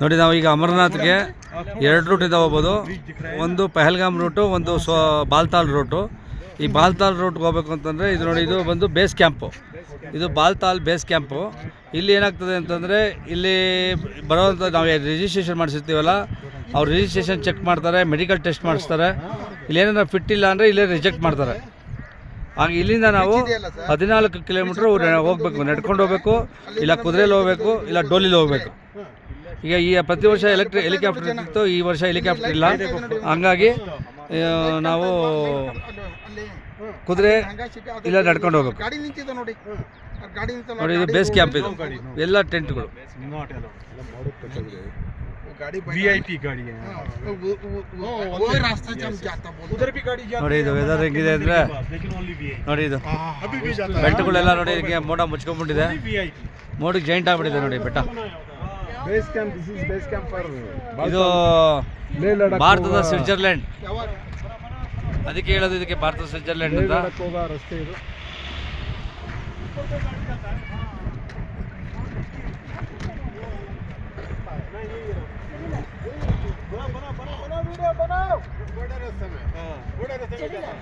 ನೋಡಿ, ನಾವು ಈಗ ಅಮರನಾಥ್ಗೆ ಎರಡು ರೂಟ್ ಇದಾವೆ ಹೋಗ್ಬೋದು. ಒಂದು ಪಹಲ್ಗಾಮ್ ರೂಟು ಒಂದು ಸೊ ಬಾಲ್ತಾಲ್ ರೂಟು ಈ ಬಾಲ್ತಾಲ್ ರೂಟ್ಗೆ ಹೋಗ್ಬೇಕು ಅಂತಂದರೆ ಇದು ನೋಡಿ, ಇದು ಬಂದು ಬೇಸ್ ಕ್ಯಾಂಪು. ಇದು ಬಾಲ್ತಾಲ್ ಬೇಸ್ ಕ್ಯಾಂಪು. ಇಲ್ಲಿ ಏನಾಗ್ತದೆ ಅಂತಂದರೆ, ಇಲ್ಲಿ ಬರೋವಂಥ ನಾವು ರಿಜಿಸ್ಟ್ರೇಷನ್ ಮಾಡಿಸಿರ್ತೀವಲ್ಲ, ಅವ್ರು ರಿಜಿಸ್ಟ್ರೇಷನ್ ಚೆಕ್ ಮಾಡ್ತಾರೆ ಮೆಡಿಕಲ್ ಟೆಸ್ಟ್ ಮಾಡಿಸ್ತಾರೆ. ಇಲ್ಲಿ ಏನಾರ ಫಿಟ್ ಇಲ್ಲ ಅಂದರೆ ಇಲ್ಲೇ ರಿಜೆಕ್ಟ್ ಮಾಡ್ತಾರೆ. ಆಗ ಇಲ್ಲಿಂದ ನಾವು ಹದಿನಾಲ್ಕು ಕಿಲೋಮೀಟ್ರ್ ಹೋಗ್ಬೇಕು. ನಡ್ಕೊಂಡು ಹೋಗ್ಬೇಕು, ಇಲ್ಲ ಕುದುರೆಲಿ ಹೋಗ್ಬೇಕು, ಇಲ್ಲ ಡೋಲಿಲಿ ಹೋಗ್ಬೇಕು. ಈಗ ಈ ಪ್ರತಿ ವರ್ಷ ಎಲೆಕ್ಟ್ರಿ ಹೆಲಿಕಾಪ್ಟರ್ ಇತ್ತು ಈ ವರ್ಷ ಹೆಲಿಕಾಪ್ಟರ್ ಇಲ್ಲ. ಹಂಗಾಗಿ ನಾವು ಕುದುರೆ ಇಲ್ಲ ನಡ್ಕೊಂಡು ಹೋಗಬೇಕು. ನೋಡಿ. ಇದು ಬೇಸ್ ಕ್ಯಾಂಪ್ ಇದು. ಎಲ್ಲ ಟೆಂಟ್ಗಳು ನೋಡಿ ಇದು ವೆದರ್ ಹೆಂಗಿದೆ ಅಂದ್ರೆ ನೋಡಿ ಇದು ಬೆಟ್ಟಗಳೆಲ್ಲ ನೋಡಿ ಮೋಡ ಮುಚ್ಕೊಂಡ್ಬಿಟ್ಟಿದೆ. ಮೋಡಕ್ಕೆ ಜಾಯಿಂಟ್ ಆಗ್ಬಿಟ್ಟಿದೆ ನೋಡಿ ಬೆಟ್ಟ. Base camp this is base camp for ಇದು ಭಾರತದ ಸ್ವಿಟ್ಜರ್ಲೆಂಡ್ ಅದಕ್ಕೆ ಹೇಳೋದು ಇದಕ್ಕೆ ಭಾರತದ ಸ್ವಿಟ್ಜರ್ಲೆಂಡ್ ಅಂತ ರಸ್ತೆ ಇದು ವಿಡಿಯೋ